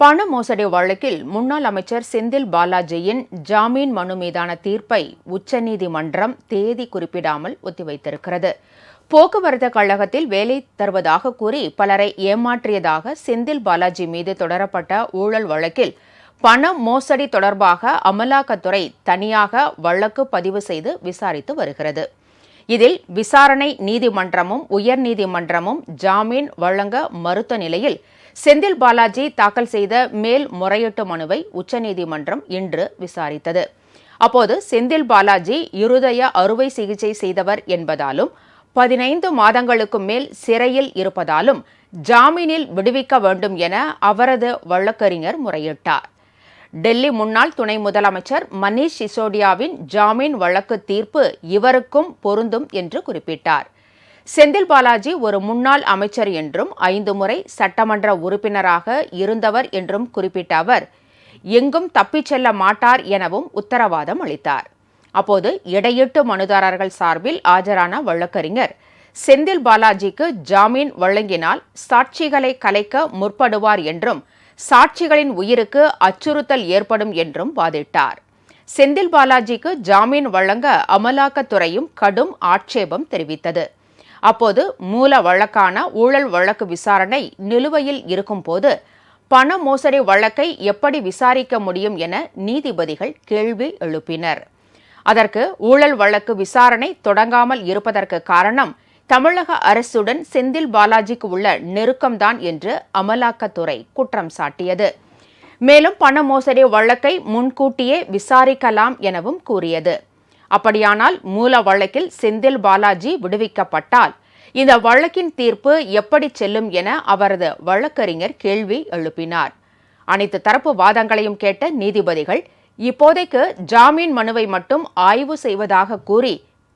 பண மோசடி வழக்கில் முன்னாள் அமைச்சர் செந்தில் பாலாஜியின் ஜாமீன் மனு மீதான தீர்ப்பை உச்சநீதிமன்றம் தேதி குறிப்பிடாமல் ஒத்திவைத்திருக்கிறது. போக்குவரத்து கழகத்தில் வேலை தருவதாக கூறி பலரை ஏமாற்றியதாக செந்தில் பாலாஜி மீது தொடரப்பட்ட ஊழல் வழக்கில் பண மோசடி தொடர்பாக அமலாக்கத்துறை தனியாக வழக்கு பதிவு செய்து விசாரித்து வருகிறது. இதில் விசாரணை நீதிமன்றமும் உயர்நீதிமன்றமும் ஜாமீன் வழங்க மறுத்த நிலையில் செந்தில் பாலாஜி தாக்கல் செய்த மேல் முறையீட்டு மனுவை உச்சநீதிமன்றம் இன்று விசாரித்தது. அப்போது செந்தில் பாலாஜி இருதய அறுவை சிகிச்சை செய்தவர் என்பதாலும் பதினைந்து மாதங்களுக்கு மேல் சிறையில் இருப்பதாலும் ஜாமீனில் விடுவிக்க வேண்டும் என அவரது வழக்கறிஞர் முறையிட்டார். டெல்லி முன்னாள் துணை முதலமைச்சர் மணீஷ் சிசோடியாவின் ஜாமீன் வழக்கு தீர்ப்பு இவருக்கும் பொருந்தும் என்று குறிப்பிட்டார். செந்தில் பாலாஜி ஒரு முன்னாள் அமைச்சர் என்றும் ஐந்து முறை சட்டமன்ற உறுப்பினராக இருந்தவர் என்றும் குறிப்பிட்ட அவர் எங்கும் தப்பிச் செல்ல மாட்டார் எனவும் உத்தரவாதம் அளித்தார். அப்போது இடையீட்டு மனுதாரர்கள் சார்பில் ஆஜரான வழக்கறிஞர் செந்தில் பாலாஜிக்கு ஜாமீன் வழங்கினால் சாட்சிகளை கலைக்க முற்படுவார் என்றும் சாட்சிகளின் உயிருக்கு அச்சுறுத்தல் ஏற்படும் என்றும் வாதிட்டார். செந்தில் பாலாஜிக்கு ஜாமீன் வழங்க அமலாக்கத்துறையும் கடும் ஆட்சேபம் தெரிவித்தது. அப்போது மூல வழக்கான ஊழல் வழக்கு விசாரணை நிலுவையில் இருக்கும்போது பண மோசடி வழக்கை எப்படி விசாரிக்க முடியும் என நீதிபதிகள் கேள்வி எழுப்பினர். அதற்கு ஊழல் வழக்கு விசாரணை தொடங்காமல் இருப்பதற்கு காரணம் தமிழக அரசுடன் செந்தில் பாலாஜிக்கு உள்ள நெருக்கம்தான் என்று அமலாக்கத்துறை குற்றம் சாட்டியது. மேலும் பண மோசடி வழக்கை முன்கூட்டியே விசாரிக்கலாம் எனவும் கூறியது. அப்படியானால் மூல வழக்கில் செந்தில் பாலாஜி விடுவிக்கப்பட்டால் இந்த வழக்கின் தீர்ப்பு எப்படி செல்லும் என அவரது வழக்கறிஞர் கேள்வி எழுப்பினார். அனைத்து தரப்பு வாதங்களையும் கேட்ட நீதிபதிகள் இப்போதைக்கு ஜாமீன் மனுவை மட்டும் ஆய்வு செய்வதாக கூறி